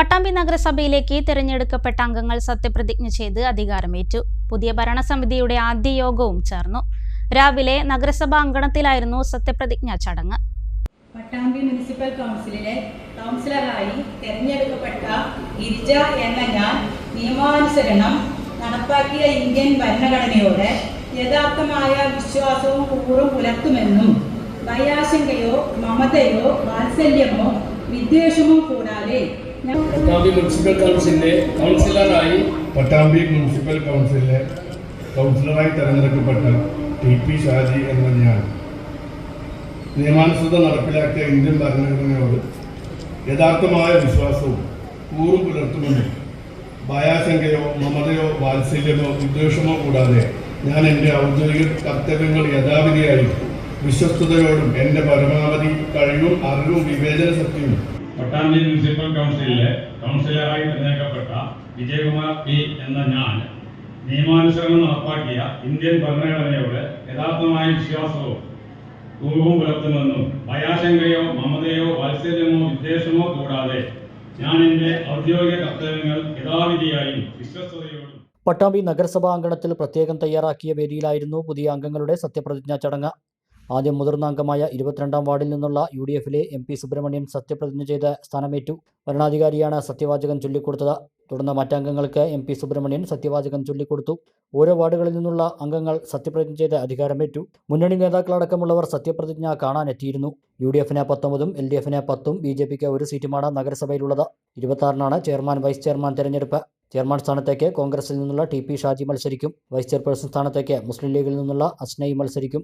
പട്ടാമ്പി നഗരസഭയിലേക്ക് തിരഞ്ഞെടുക്കപ്പെട്ട അംഗങ്ങൾ സത്യപ്രതിജ്ഞ ചെയ്ത് അധികാരമേറ്റു. പുതിയ ഭരണസമിതിയുടെ ആദ്യ യോഗവും ചേർന്നു. രാവിലെ നഗരസഭാ അങ്കണത്തിലായിരുന്നു സത്യപ്രതിജ്ഞ ചടങ്ങ്. പട്ടാമ്പി മുനിസിപ്പൽ കൗൺസിലിലെ കൗൺസിലറായി തെരഞ്ഞെടുക്കപ്പെട്ട ഗിരിജ എന്ന ഞാൻ നിയമാനുസരണം നടപ്പാക്കിയ ഇന്ത്യൻ ഭരണഘടനയോടെ യഥാർത്ഥമായ വിശ്വാസവും കൂറും പുലർത്തുമെന്നും ഭയാശങ്കയോ മമതയോ വാത്സല്യമോ വിദ്വേഷമോ കൂടാതെ പട്ടാമ്പി മുനിസിപ്പൽ കൗൺസിലിലെ കൗൺസിലറായി പട്ടാമ്പി മുനിസിപ്പൽ കൗൺസിലിലെ കൗൺസിലറായി തെരഞ്ഞെടുക്കപ്പെട്ട ടി പി ഷാജി എന്ന ഞാൻ നിയമാനുസൃതം നടപ്പിലാക്കിയ ഇന്ത്യൻ ഭരണഘടനയോട് യഥാർത്ഥമായ വിശ്വാസവും കൂറും പുലർത്തുമെന്നും ഭയാശങ്കയോ മമതയോ വാത്സല്യമോ വിദ്വേഷമോ കൂടാതെ ഞാൻ എന്റെ ഔദ്യോഗിക കർത്തവ്യങ്ങൾ യഥാവിധിയായി വിശ്വസ്തയോടും എന്റെ പരമാവധി കഴിവും അറിവും വിവേചന ശക്തിയും പട്ടാമ്പി മുനിസിപ്പൽ കൗൺസിലിലെ കൗൺസിലറായി തിരഞ്ഞെടുക്കപ്പെട്ട വിജയകുമാർ പി എന്ന ഞാൻ നിയമാനുസരണം നടപ്പാക്കിയ ഇന്ത്യൻ ഭരണഘടനയോട് യഥാർത്ഥമായ വിശ്വാസവും പൂർവം പുലർത്തുമെന്നും ഭയാശങ്കയോ മമതയോ വാത്സല്യമോ വിദ്വേഷമോ കൂടാതെ ഞാൻ എന്റെ ഔദ്യോഗിക കർത്തവ്യങ്ങൾ യഥാവിധിയായും വിശ്വസ്തയോടും പട്ടാമ്പി നഗരസഭാ അങ്കണത്തിൽ പ്രത്യേകം തയ്യാറാക്കിയ വേദിയിലായിരുന്നു പുതിയ അംഗങ്ങളുടെ സത്യപ്രതിജ്ഞാ ചടങ്ങ്. ആദ്യം മുതിർന്ന അംഗമായ ഇരുപത്തിരണ്ടാം വാർഡിൽ നിന്നുള്ള യു ഡി എഫിലെ എം പി സുബ്രഹ്മണ്യൻ സത്യപ്രതിജ്ഞ ചെയ്ത് സ്ഥാനമേറ്റു. ഭരണാധികാരിയാണ് സത്യവാചകം ചൊല്ലിക്കൊടുത്തത്. തുടർന്ന് മറ്റംഗങ്ങൾക്ക് എം പി സുബ്രഹ്മണ്യൻ സത്യവാചകം ചൊല്ലിക്കൊടുത്തു. ഓരോ വാർഡുകളിൽ നിന്നുള്ള അംഗങ്ങൾ സത്യപ്രതിജ്ഞ ചെയ്ത് അധികാരമേറ്റു. മുന്നണി നേതാക്കളടക്കമുള്ളവർ സത്യപ്രതിജ്ഞ കാണാനെത്തിയിരുന്നു. യു ഡി എഫിന് പത്തൊമ്പതും എൽ ഡി എഫിന് പത്തും ബി ജെ പിക്ക് ഒരു സീറ്റുമാണ് നഗരസഭയിലുള്ളത്. ഇരുപത്തിയാറിനാണ് ചെയർമാൻ വൈസ് ചെയർമാൻ തെരഞ്ഞെടുപ്പ്. ചെയർമാൻ സ്ഥാനത്തേക്ക് കോൺഗ്രസിൽ നിന്നുള്ള ടി പി ഷാജി മത്സരിക്കും. വൈസ് ചെയർപേഴ്സൺ സ്ഥാനത്തേക്ക് മുസ്ലിം ലീഗിൽ നിന്നുള്ള അസ്നയി മത്സരിക്കും.